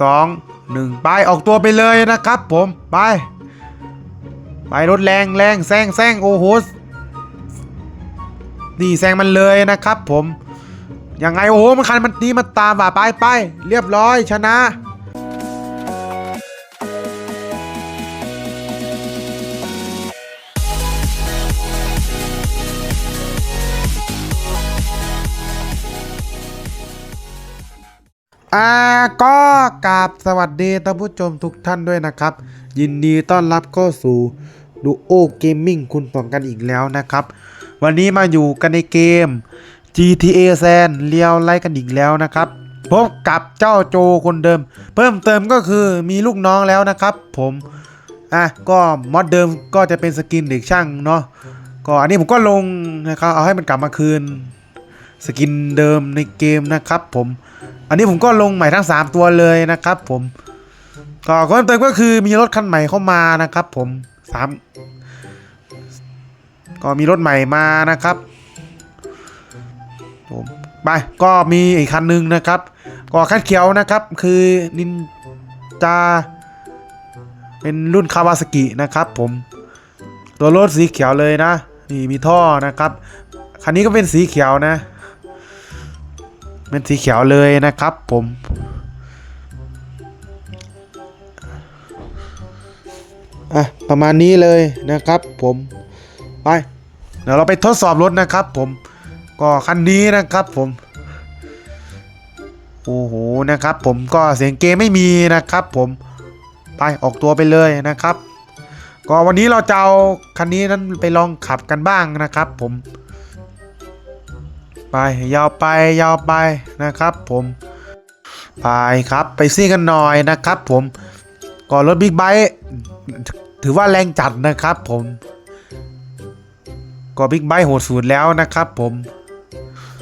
สองหนึ่งไปออกตัวไปเลยนะครับผมไป ไปรถแรงแรงแซงแซงโอ้โหนี่แซงมันเลยนะครับผมยังไงโอ้โหมันคันมันนี่มันตามว่ะไปไปเรียบร้อยชนะอ่า ก็กราบสวัสดีท่านผู้ชมทุกท่านด้วยนะครับ ยินดีต้อนรับเข้าสู่ดูโอเกมมิ่งคุณสองกันอีกแล้วนะครับ วันนี้มาอยู่กันในเกม GTA San เรียวไล่กันอีกแล้วนะครับพบกับเจ้าโจคนเดิม เพิ่มเติมก็คือมีลูกน้องแล้วนะครับ ผมอะก็มอดเดิมก็จะเป็นสกินเด็กช่างเนาะก็อันนี้ผมก็ลงนะครับเอาให้มันกลับมาคืน สกินเดิมในเกมนะครับ ผม อันนี้ผมก็ลงใหม่ทั้ง 3 ตัวเลยนะครับ ผมก็เพิ่มเติมก็คือมีรถคันใหม่เข้ามานะครับ ผมสามก็มีรถใหม่มานะครับผมไปก็มีอีกคันหนึ่งนะครับ ก็คันเขียวนะครับ คือนินจาเป็นรุ่นคาวาสกินะครับ ผมตัวรถสีเขียวเลยนะ นี่มีท่อนะครับ คันนี้ก็เป็นสีเขียวนะ เป็นสีเขียวเลยนะครับผมอะประมาณนี้เลยนะครับผมไปเดี๋ยวเราไปทดสอบรถนะครับผมก็คันนี้นะครับผมโอ้โหนะครับ ผมก็เสียงเกมไม่มีนะครับ ผมไปออกตัวไปเลยนะครับ ก็วันนี้เราจะเอาคันนี้นั้นไปลองขับกันบ้างนะครับ ผม ไปยาวไปยาวไปนะครับ ผมไปครับไปซี่กันหน่อยนะครับ ผมก่อนรถบิ๊กไบค์ถือว่าแรงจัดนะครับ ผมก็บิ๊กไบค์โหดสุดแล้วนะครับ ผม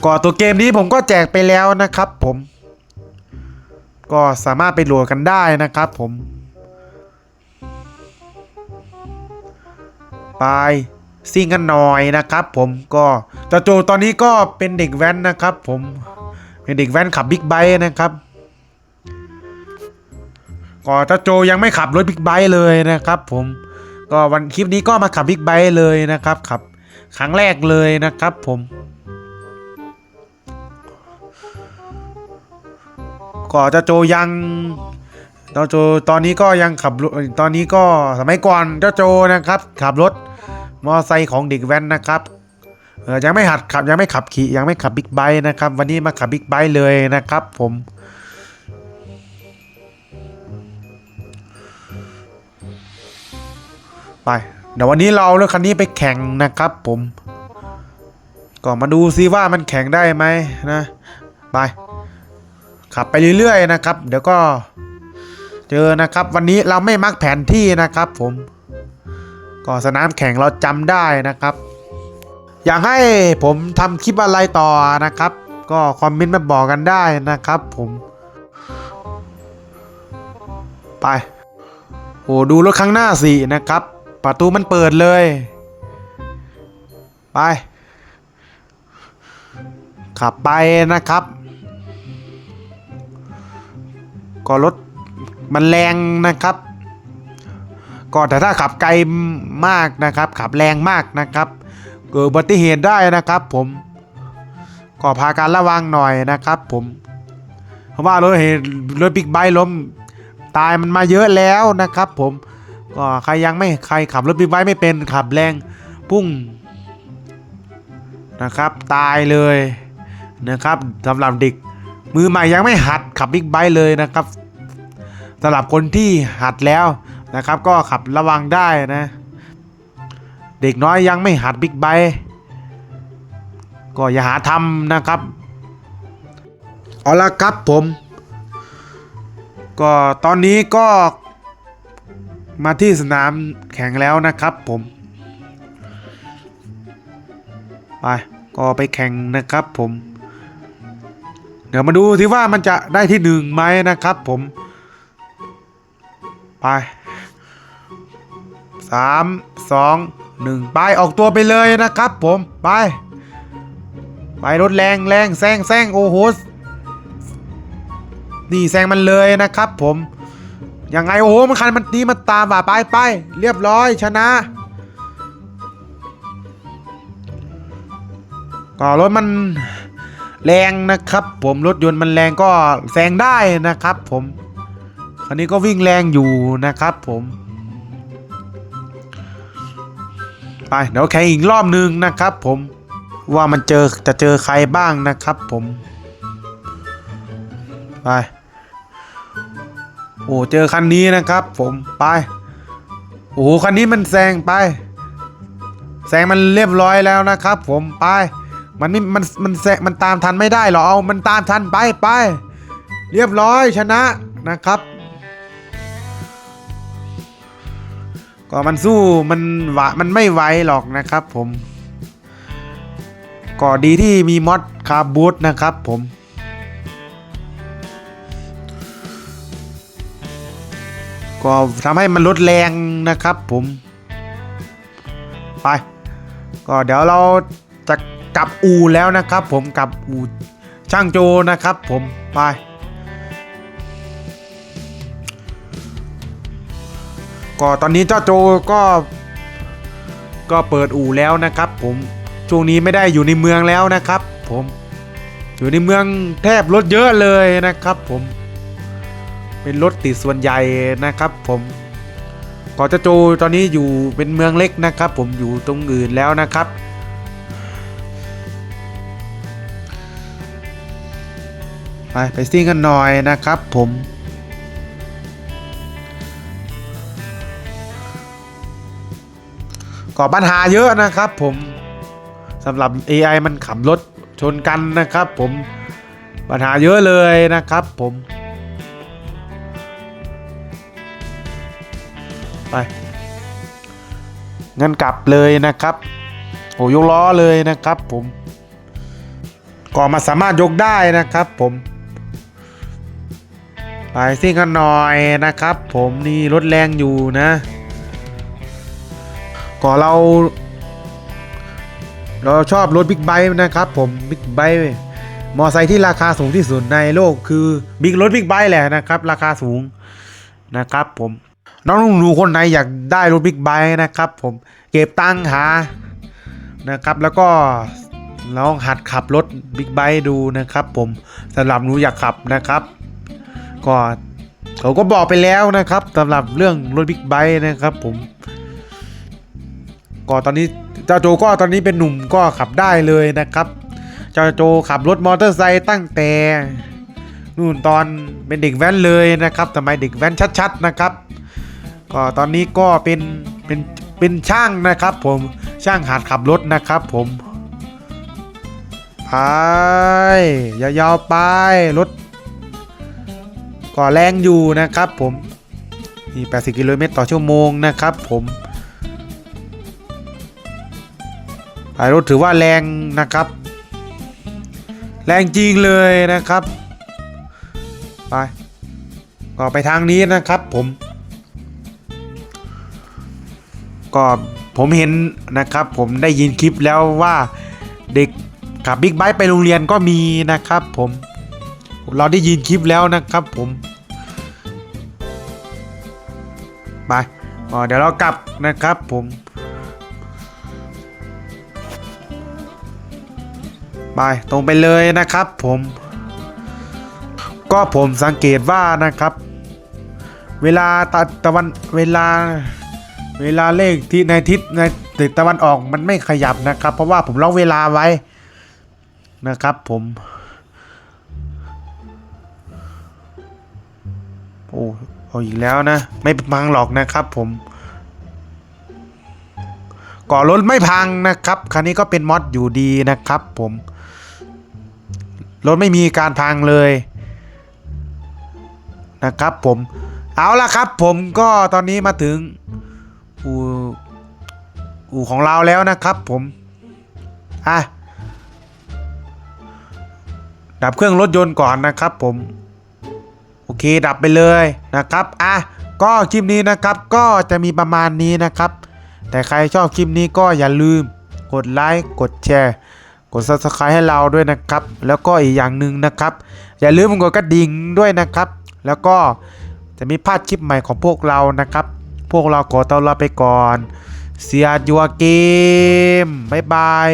ก็ตัวเกมนี้ผมก็แจกไปแล้วนะครับ ผม ก็สามารถไปโหลดกันได้นะครับ ผมไป ซิ่งกันหน่อยนะครับ ผมก็เจ้าโจตอนนี้ก็เป็นเด็กแว้นนะครับ ผมเป็นเด็กแว้นขับบิ๊กไบค์นะครับก็เจ้าโจยังไม่ขับรถบิ๊กไบค์เลยนะครับ ผมก็วันคลิปนี้ก็มาขับบิ๊กไบค์เลยนะครับขับครั้งแรกเลยนะครับ ผมก็เจ้าโจยังเจ้าโจตอนนี้ก็ยังขับรถตอนนี้ก็สมัยก่อนเจ้าโจนะครับ ขับรถ มอไซค์ของเด็กแว้นนะครับยังไม่หัดขับยังไม่ขับขี่ยังไม่ขับบิ๊กไบค์นะครับ วันนี้มาขับบิ๊กไบค์เลยนะครับ ผมไปเดี๋ยววันนี้เราเอารถคันนี้ไปแข่งนะครับ ผมก็มาดูซิว่ามันแข่งได้ไหมนะไปขับไปเรื่อยๆนะครับ เดี๋ยวก็เจอนะครับ วันนี้เราไม่มักแผนที่นะครับ ผม ก็สนามแข่งเราจำได้นะครับ อยากให้ผมทำคลิปอะไรต่อนะครับ ก็คอมเมนต์มาบอกกันได้นะครับ ผมไปโอ้ดูรถข้างหน้าสินะครับ ประตูมันเปิดเลย ไป ขับไปนะครับ ก็รถมันแรงนะครับ ก็แต่ถ้าขับไกลมากนะครับ ขับแรงมากนะครับเกิดอุบัติเหตุได้นะครับ ผมก็พาการระวังหน่อยนะครับ ผมเพราะว่ารถเหตุรถบิ๊กไบค์ล้มตายมันมาเยอะแล้วนะครับ ผมก็ใครยังไม่ใครขับรถบิ๊กไบค์ไม่เป็นขับแรงพุ่งนะครับ ตายเลยนะครับสำหรับเด็กมือใหม่ยังไม่หัดขับบิ๊กไบค์เลยนะครับสำหรับคนที่หัดแล้ว นะครับ ก็ขับระวังได้นะ เด็กน้อยยังไม่หัดบิ๊กไบค์ก็อย่าหาทำนะครับ เอาละครับผม ก็ตอนนี้ก็มาที่สนามแข่งแล้วนะครับผมไปก็ไปแข่งนะครับผม เดี๋ยวมาดูที่ว่ามันจะได้ที่หนึ่งไหมนะครับผม ไป สามสองหนึ่งไปออกตัวไปเลยนะครับผมไป ไปรถแรงแรงแซงแซงโอ้โหนี่แซงมันเลยนะครับผมยังไงโอ้โหมันคันมันนี้มันตามว่ะไปไปเรียบร้อยชนะก็รถมันแรงนะครับ ผมรถยนต์มันแรงก็แซงได้นะครับ ผมคันนี้ก็วิ่งแรงอยู่นะครับ ผม ไปเดี๋ยวแข่งอีกรอบหนึ่งนะครับ ผมว่ามันเจอจะเจอใครบ้างนะครับผมไปโอ้เจอคันนี้นะครับ ผมไปโอ้คันนี้มันแซงไปแซงมันเรียบร้อยแล้วนะครับ ผมไป มันไม่มันมันแซงมันตามทันไม่ได้หรอเอามันตามทันไปไป เรียบร้อยชนะนะครับ ก็มันสู้มันหวะมันไม่ไหวหรอกนะครับผมก็ดีที่มีมอดคาร์บูตนะครับผมก็ทำให้มันลดแรงนะครับผม ไป ก็เดี๋ยวเราจะกลับอูแล้วนะครับผมกลับอูช่างโจนะครับผมไป ก็ตอนนี้เจ้าโจก็ ก็เปิดอู่แล้วนะครับ ผมช่วงนี้ไม่ได้อยู่ในเมืองแล้วนะครับ ผมอยู่ในเมืองแทบรถเยอะเลยนะครับ ผม เป็นรถติดส่วนใหญ่นะครับ ผมก็เจ้าโจตอนนี้อยู่เป็นเมืองเล็กนะครับ ผมอยู่ตรงอื่นแล้วนะครับไปไปซิ่งกันหน่อยนะครับ ผม ก็ปัญหาเยอะนะครับผมสำหรับ AI มันขับรถชนกันนะครับผมปัญหาเยอะเลยนะครับผมไปงั้นกลับเลยนะครับโอ้ยกล้อเลยนะครับผมก็มาสามารถยกได้นะครับผมไปซิ่งกันหน่อยนะครับผมนี่รถแรงอยู่นะ ก็เรา เราชอบรถบิ๊กไบค์นะครับผมบิ๊กไบค์มอไซค์ที่ราคาสูงที่สุดในโลกคือบิ๊กรถบิ๊กไบค์แหละนะครับ ราคาสูงนะครับผมน้องหนูคนไหนอยากได้รถบิ๊กไบค์นะครับ ผมเก็บตังค์หานะครับแล้วก็ลองหัดขับรถบิ๊กไบค์ดูนะครับ ผมสำหรับหนูอยากขับนะครับ ก็เขาก็บอกไปแล้วนะครับสำหรับเรื่องรถบิ๊กไบค์นะครับ ผม ก็ตอนนี้เจ้าโจก็ตอนนี้เป็นหนุ่มก็ขับได้เลยนะครับ เจ้าโจขับรถมอเตอร์ไซค์ตั้งแต่นู่นตอนเป็นเด็กแว้นเลยนะครับสมัยเด็กแว้นชัด ๆนะครับ ก็ตอนนี้ก็เป็นเป็นเป็นช่างนะครับ ผมช่างหัดขับรถนะครับ ผมไปยาวๆไปรถก็แรงอยู่นะครับ ผมนี่80กิโลเมตรต่อชั่วโมงนะครับ ผม ไอรถถือว่าแรงนะครับ แรงจริงเลยนะครับ ไป ก็ไปทางนี้นะครับผม ก็ผมเห็นนะครับ ผมได้ยินคลิปแล้วว่าเด็กขับบิ๊กไบค์ไปโรงเรียนก็มีนะครับ ผม เราได้ยินคลิปแล้วนะครับ ผมไปเดี๋ยวเรากลับนะครับผม ไปตรงไปเลยนะครับผม ก็ผมสังเกตว่านะครับ เวลาตะตะวันเวลาเวลาเลขที่ในทิศในทิศตะวันออกมันไม่ขยับนะครับ เพราะว่าผมล็อกเวลาไว้นะครับ ผมโอ้เอาอีกแล้วนะ ไม่พังหรอกนะครับ ผมก่อรถไม่พังนะครับคันนี้ก็เป็นมอดอยู่ดีนะครับ ผม รถไม่มีการพังเลยนะครับผมเอาละครับผมก็ตอนนี้มาถึงอู่อู่ของเราแล้วนะครับผมอะดับเครื่องรถยนต์ก่อนนะครับผม โอเคดับไปเลยนะครับอะก็คลิปนี้นะครับก็จะมีประมาณนี้นะครับ แต่ใครชอบคลิปนี้ก็อย่าลืมกดไลค์กดแชร์ กด subscribe ให้เราด้วยนะครับ แล้วก็อีกอย่างหนึ่งนะครับ อย่าลืมกดกระดิ่งด้วยนะครับ แล้วก็จะมีพาดคลิปใหม่ของพวกเรานะครับ พวกเราขอตัวลาไปก่อน เสียยัวเกมบ๊ายบาย